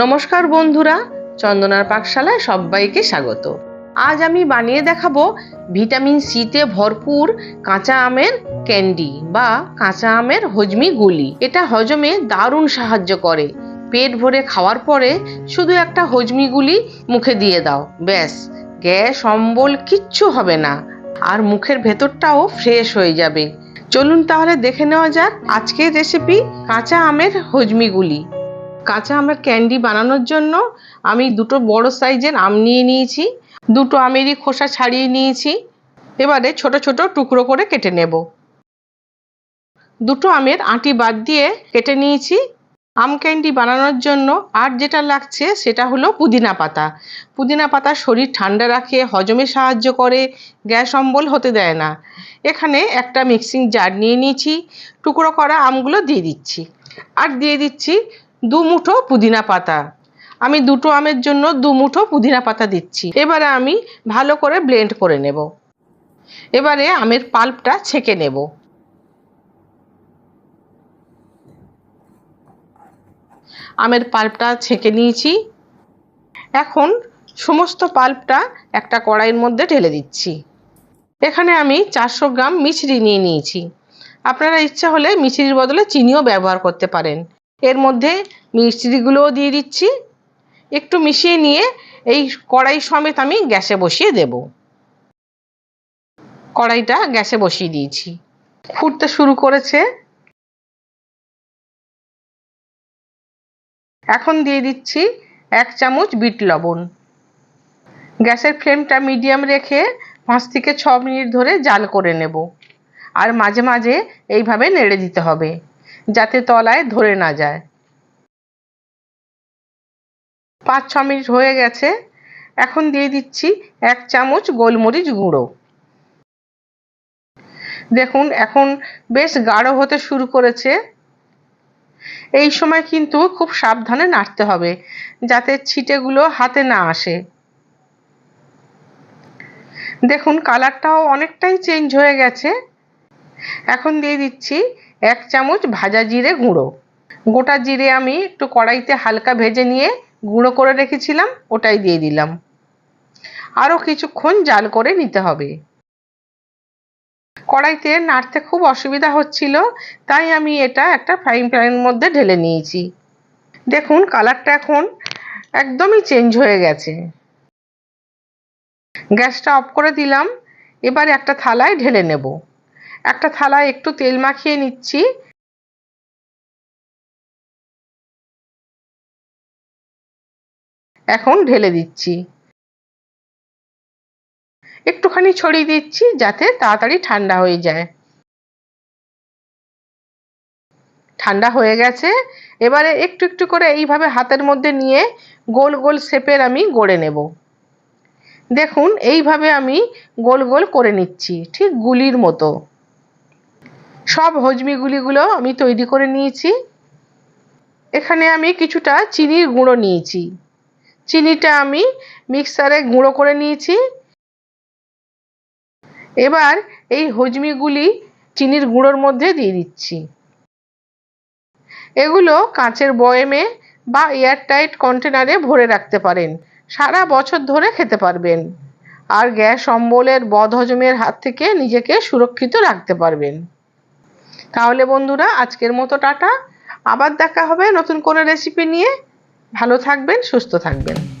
নমস্কার বন্ধুরা, চন্দনার পাকশালায় সবাইকে স্বাগত। আজ আমি বানিয়ে দেখাবো ভিটামিন সিতে ভরপুর কাঁচা আমের ক্যান্ডি বা কাঁচা আমের হজমি গুলি। এটা হজমে দারুণ সাহায্য করে। পেট ভরে খাওয়ার পরে শুধু একটা হজমি গুলি মুখে দিয়ে দাও, ব্যাস। গ্যাস, অম্বল, কিচ্ছু হবে না। আর মুখের ভেতরটাও ফ্রেশ হয়ে যাবে। চলুন তাহলে দেখে নেওয়া যাক আজকের রেসিপি কাঁচা আমের হজমিগুলি কাঁচা আমের ক্যান্ডি বানানোর জন্য আমি দুটো বড় সাইজের আম নিয়ে নিয়েছি, দুটো আমেরই খোসা ছাড়িয়ে নিয়েছি। এবারে ছোট ছোট টুকরো করে কেটে নেব। দুটো আমের আঁটি বাদ দিয়ে কেটে নিয়েছি। আম ক্যান্ডি বানানোর জন্য আর যেটা লাগছে সেটা হলো পুদিনা পাতা। পুদিনা পাতা শরীর ঠান্ডা রাখে, হজমে সাহায্য করে, গ্যাস অম্বল হতে দেয় না। এখানে একটা মিক্সিং জার নিয়ে নিয়েছি, টুকরো করা আমগুলো দিয়ে দিচ্ছি। আর দিয়ে দিচ্ছি দু মুঠো পুদিনা পাতা। আমি দুটো আমের জন্য দু মুঠো পুদিনা পাতা দিচ্ছি। এবারে আমি ভালো করে ব্লেন্ড করে নেব। এবারে আমের পাল্পটা ছেঁকে নেব। আমের পাল্পটা ছেঁকে নিয়েছি। এখন সমস্ত পাল্পটা একটা কড়াইয়ের মধ্যে ঢেলে দিচ্ছি। এখানে আমি চারশো গ্রাম মিছরি নিয়ে নিয়েছি। আপনারা ইচ্ছা হলে মিছরির বদলে চিনিও ব্যবহার করতে পারেন। এর মধ্যে মিষ্টিগুলোও দিয়ে দিচ্ছি। একটু মিশিয়ে নিয়ে এই কড়াই সমেত আমি গ্যাসে বসিয়ে দেব। কড়াইটা গ্যাসে বসিয়ে দিয়েছি। ফুটতে শুরু করেছে। এখন দিয়ে দিচ্ছি এক চামচ বিট লবণ। গ্যাসের ফ্লেমটা মিডিয়াম রেখে পাঁচ থেকে ছ মিনিট ধরে জাল করে নেব। আর মাঝে মাঝে এইভাবে নেড়ে দিতে হবে। যাতে তলায় ধরে না যায়। পাঁচ, ছ মিনিট হয়ে গেছে। এখন দিয়ে দিচ্ছি এক চামচ গোলমরিচ গুঁড়ো। দেখুন, এখন বেশ গাঢ় হতে শুরু করেছে। এই সময় কিন্তু খুব সাবধানে নাড়তে হবে, যাতে ছিটেগুলো হাতে না আসে। দেখুন, কালারটাও অনেকটাই চেঞ্জ হয়ে গেছে। এখন দিয়ে দিচ্ছি এক চামচ ভাজা জিরে গুঁড়ো। গোটা জিরে আমি একটু কড়াইতে হালকা ভেজে নিয়ে গুঁড়ো করে রেখেছিলাম, ওটাই দিয়ে দিলাম। আরও কিছুক্ষণ জাল করে নিতে হবে। কড়াইতে নাড়তে খুব অসুবিধা হচ্ছিল, তাই আমি এটা একটা ফ্রাইং প্যানের মধ্যে ঢেলে নিয়েছি। দেখুন কালারটা এখন একদমই চেঞ্জ হয়ে গেছে। গ্যাসটা অফ করে দিলাম, এবার একটা থালায় ঢেলে নেব। একটা থালায় একটু তেল মাখিয়ে নিচ্ছি। এখন ঢেলে দিচ্ছি। একটুখানি ছড়িয়ে দিচ্ছি যাতে তাড়াতাড়ি ঠান্ডা হয়ে যায়। ঠান্ডা হয়ে গেছে। এবারে একটু একটু করে এইভাবে হাতের মধ্যে নিয়ে গোল গোল শেপের আমি গড়ে নেব। দেখুন, এইভাবে আমি গোল গোল করে নিচ্ছি, ঠিক গুলির মতো। সব হজমি গুলিগুলো আমি তৈরি করে নিয়েছি। এখানে আমি কিছুটা চিনির গুঁড়ো নিয়েছি। চিনিটা আমি মিক্সারে গুঁড়ো করে নিয়েছি। এবার এই হজমিগুলি চিনির গুঁড়োর মধ্যে দিয়ে দিচ্ছি। এগুলো কাঁচের বয়েমে বা এয়ারটাইট কন্টেনারে ভরে রাখতে পারেন। সারা বছর ধরে খেতে পারবেন। আর গ্যাস অম্বলের বদহজমের হাত থেকে নিজেকে সুরক্ষিত রাখতে পারবেন। তাহলে বন্ধুরা, আজকের মতো টাটা। আবার দেখা হবে নতুন কোনো রেসিপি নিয়ে। ভালো থাকবেন, সুস্থ থাকবেন।